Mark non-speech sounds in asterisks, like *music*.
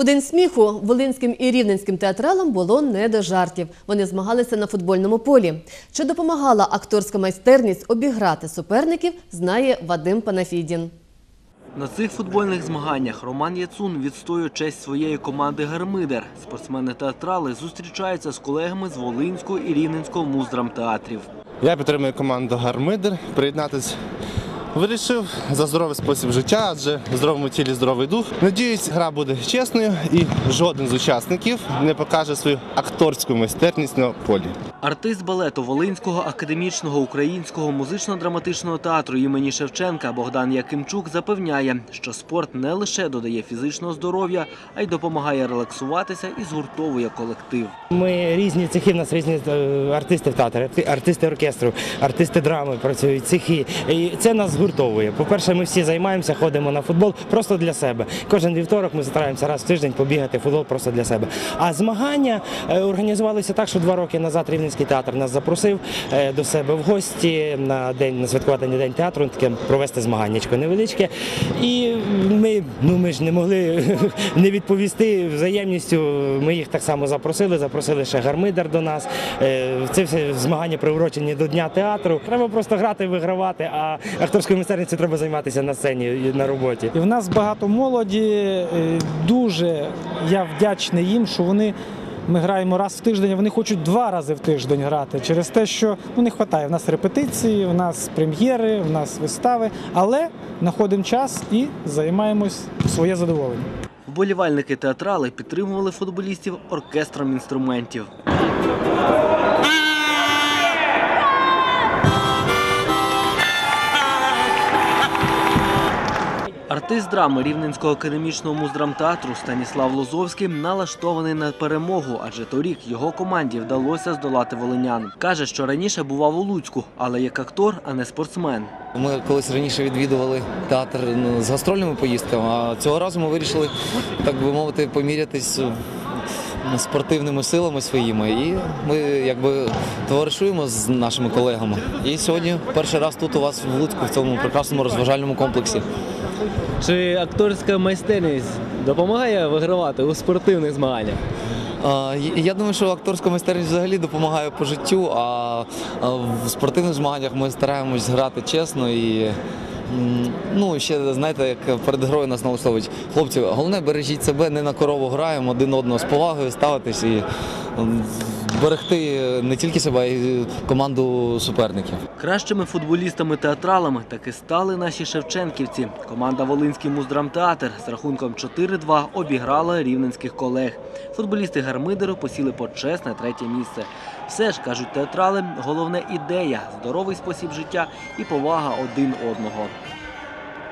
У день сміху волинським і рівненським театралам було не до жартів. Вони змагалися на футбольному полі. Чи допомагала акторська майстерність обіграти суперників, знає Вадим Панафідін. На цих футбольних змаганнях Роман Яцун відстоює честь своєї команди Гармидер. Спортсмени-театрали зустрічаються з колегами з Волинського і Рівненського муздрамтеатрів. Я підтримую команду Гармидер. Приєднатись вирішив за здоровий спосіб життя, адже в здоровому тілі здоровий дух. Надіюсь, гра буде чесною і жоден з учасників не покаже свою акторську майстерність на полі. Артист балету Волинського академічного українського музично-драматичного театру імені Шевченка Богдан Якимчук запевняє, що спорт не лише додає фізичного здоров'я, а й допомагає релаксуватися і згуртовує колектив. Ми різні цехи, в нас різні е, артисти в театрі, артисти оркестру, артисти драми працюють, цехи. І це нас згуртовує. По-перше, ми всі займаємося, ходимо на футбол просто для себе. Кожен вівторок ми стараємося раз в тиждень побігати футбол просто для себе. А змагання е, організувалися так, що два роки назад Рівненський театр нас запросив е, до себе в гості на день на святкувати день театру, таке провести змаганнячко невеличке. І ми, ну ми ж не могли *laughs* не відповісти взаємністю. Ми їх так само запросили. Запросили ще гармидер до нас. Е, Це все змагання приурочені до дня театру. Треба просто грати, вигравати. А акторською майстерністю треба займатися на сцені на роботі. І в нас багато молоді. е, Дуже я вдячний їм, що вони. Ми граємо раз в тиждень, а вони хочуть два рази в тиждень грати через те, що ну не вистачає. В нас репетиції, в нас прем'єри, в нас вистави, але знаходимо час і займаємось своє задоволення. Вболівальники театрали підтримували футболістів оркестром інструментів. Артист драми Рівненського академічного муздрамтеатру Станіслав Лозовський налаштований на перемогу, адже торік його команді вдалося здолати волинян. Каже, що раніше бував у Луцьку, але як актор, а не спортсмен. Ми колись раніше відвідували театр ну, з гастрольними поїздками, а цього разу ми вирішили, так би мовити, помірятись спортивними силами своїми. І ми якби товаришуємо з нашими колегами. І сьогодні перший раз тут у вас в Луцьку, в цьому прекрасному розважальному комплексі. Чи акторська майстерність допомагає вигравати у спортивних змаганнях? Я думаю, що акторська майстерність взагалі допомагає по життю, а в спортивних змаганнях ми стараємось грати чесно і. Ну, ще знаєте, як перед грою нас налаштовують. Хлопці, головне бережіть себе, не на корову граємо, один одного з повагою ставитись і берегти не тільки себе, а й команду суперників. Кращими футболістами-театралами таки стали наші шевченківці. Команда Волинський муздрамтеатр з рахунком 4-2 обіграла рівненських колег. Футболісти Гармидеру посіли почесне третє місце. Все ж, кажуть театрали, головне ідея, здоровий спосіб життя і повага один одного.